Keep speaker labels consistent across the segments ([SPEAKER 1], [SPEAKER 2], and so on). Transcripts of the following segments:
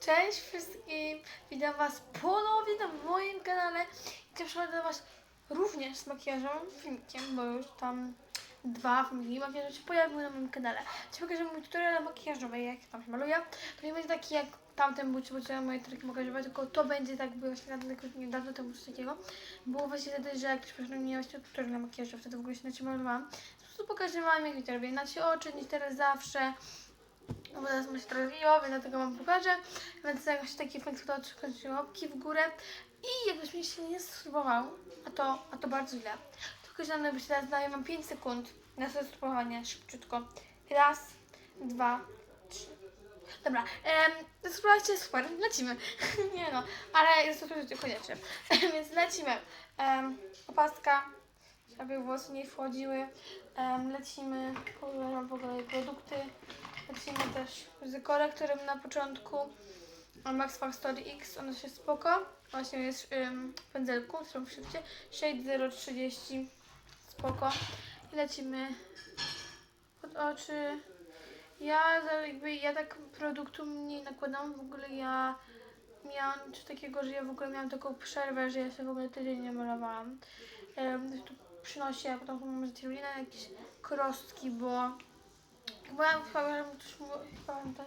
[SPEAKER 1] Cześć wszystkim! Witam Was ponownie na moim kanale. Chcę przychodzić do Was również z makijażowym filmikiem, bo już tam dwa filmiki makijażu się pojawiły na moim kanale. Ci pokażę mój tutorial makijażowy, jak tam się maluje. To nie będzie taki jak tamten bucie, bucie moje triki makijażowe, tylko to będzie tak, było właśnie na jakoś niedawno temu coś takiego. Było właśnie wtedy, że jak ktoś proszę mnie właśnie tutorial makijażowy, wtedy w ogóle się na czym malowałam. Po prostu pokazywałam, jak mi to robię na oczy, nie teraz zawsze. No bo teraz mu się to rozwijało, więc dlatego wam pokażę. Więc jakoś taki fakt, to skończył łapki w górę. I jakbyś mi się nie spróbował, a to, a to bardzo źle. Tylko że byś teraz daję wam 5 sekund na spróbowanie szybciutko. Raz, dwa, trzy. Dobra, um, spróbujcie, super, lecimy. nie no, ale jest to koniecznie. Więc lecimy. Um, opaska, żeby włosy nie wchodziły. Um, lecimy, powiem w ogóle produkty. Lecimy też z korektorem na początku. Max Factory X, ono się spoko. Właśnie jest ym, w pędzelku, którą przyjdziecie. Shade 030, spoko. I lecimy pod oczy. Ja jakby, ja tak produktu nie nakładam, w ogóle ja miałam coś takiego, że ja w ogóle miałam taką przerwę, że ja się w ogóle tydzień nie malowałam. Um, tu przynosi, a potem mam z jakieś krostki, bo chyba, że wam to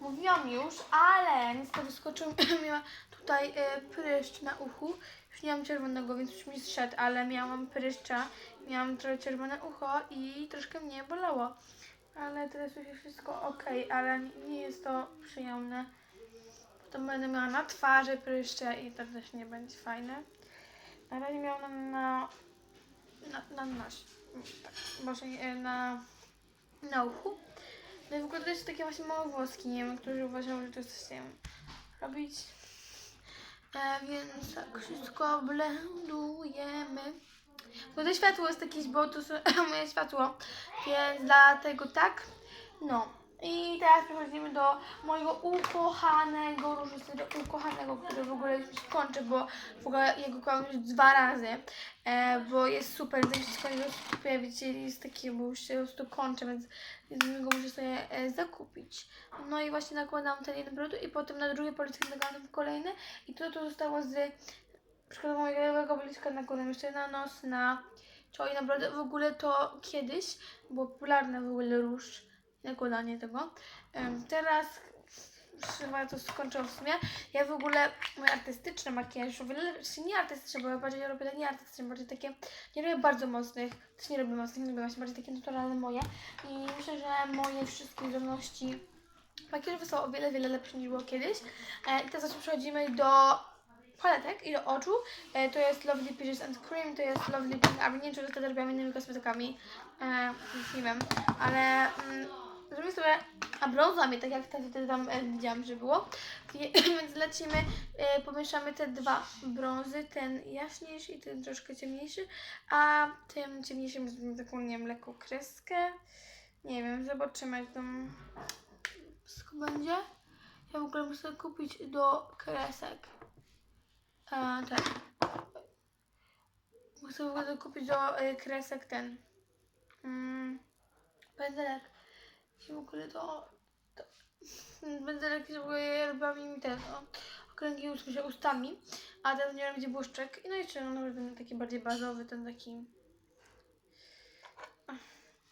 [SPEAKER 1] mówiłam już, ale niestety skoczył, miała tutaj e, pryszcz na uchu. Już nie mam czerwonego, więc już mi zszedł, ale miałam pryszcza, miałam trochę czerwone ucho i troszkę mnie bolało. Ale teraz już jest wszystko ok, ale nie jest to przyjemne. Potem będę miała na twarzy pryszcze i to też nie będzie fajne. Na razie miałam na na, na nosie, tak, może nie, na na uchu. No i w ogóle to jest takie właśnie małe włoski, nie wiem, którzy uważają, że to jest coś, nie robić. E, więc tak wszystko blendujemy. Bo to światło jest jakieś, bo to moje światło, więc dlatego tak. No. I teraz przechodzimy do mojego ukochanego do ukochanego, który w ogóle już kończy, bo w ogóle jego kocham już dwa razy, e, bo jest super, to się skończy, kupię, wiecie, jest taki, bo już się po prostu kończy, więc go muszę sobie e, zakupić. No i właśnie nakładam ten jeden produkt i potem na drugie policzki nakładam kolejny i to to zostało z przykładu mojego policzka nakładam jeszcze na nos, na czoło i na brodę. W ogóle to kiedyś było popularne w ogóle róż, nakładanie tego. Teraz chyba to skończyłam w sumie. Ja w ogóle moje artystyczne makijaż, znaczy nie artystyczne, bo ja bardziej robię nie artystyczne, bardziej takie, nie robię bardzo mocnych, też nie robię mocnych, nie robię właśnie bardziej takie naturalne moje. I myślę, że moje wszystkie zdolności makijażowe są o wiele, wiele lepsze niż było kiedyś. E, I teraz przechodzimy do paletek i do oczu. E, to jest Lovely Peaches and Cream, to jest Lovely Pink, a nie wiem, czy to robiłam innymi kosmetykami, e, nie wiem, ale mm, zrobię sobie a brązami, tak jak wtedy tam e, widziałam, że było. Więc lecimy, e, pomieszamy te dwa brązy, ten jaśniejszy i ten troszkę ciemniejszy, a tym ciemniejszym zrobimy taką, nie wiem, lekką kreskę. Nie wiem, zobaczymy jak tam wszystko będzie. Ja w ogóle muszę kupić do kresek. E, tak. Muszę w ogóle kupić do e, kresek ten. Mm, pędzelek. I w ogóle to... to pędzelek w ogóle robiłam mi ten, o, okręgi ust, się ustami. A teraz nie będzie błyszczek. I no jeszcze no, ten taki bardziej bazowy, ten taki...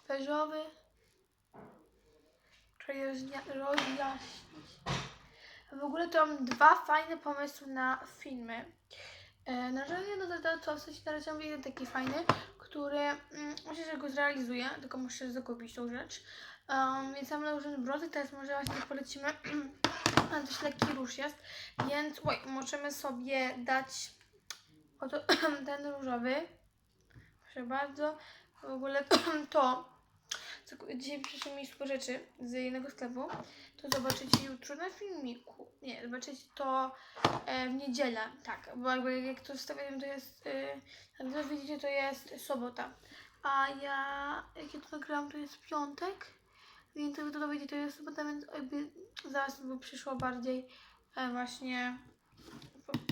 [SPEAKER 1] Beżowy. Rozja- rozjaśnić. W ogóle to mam dwa fajne pomysły na filmy. E, na razie to, to w na razie mam jeden taki fajny, który mm, myślę, że go zrealizuję, tylko muszę zakupić tą rzecz. Um, więc mam nałożony brązy, teraz może właśnie polecimy, ale dość lekki róż jest, więc oj, możemy sobie dać oto ten różowy. Proszę bardzo. W ogóle to dzisiaj przyszły mi super rzeczy z jednego sklepu, to zobaczycie jutro na filmiku. Nie, zobaczycie to e, w niedzielę, tak, bo jakby jak to wstawiam, to jest, e, jak to widzicie, to jest sobota. A ja, jak ja to nagrałam, to jest piątek, więc jak to dowiedzieć, to jest sobota, więc jakby zaraz by przyszło bardziej e, właśnie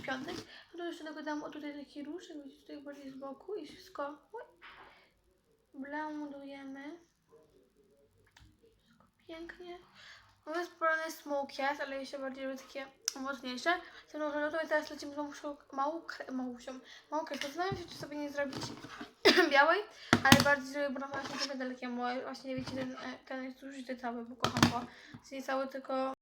[SPEAKER 1] piątek. A to jeszcze nakładam o tutaj taki róż, widzicie, tutaj bardziej z boku i wszystko. Wszystko pięknie. No jest porane smoke jest, ale jeszcze bardziej robię takie mocniejsze. Tym może to i teraz lecimy z mamusią, małą, kre, mamusią, małą kreską. Zastanawiam się, czy sobie nie zrobić białej, ale bardziej zrobię, na właśnie trochę dalekie, bo właśnie wiecie, ten e, ten jest już cały, bo kocham go. Jest nie cały, tylko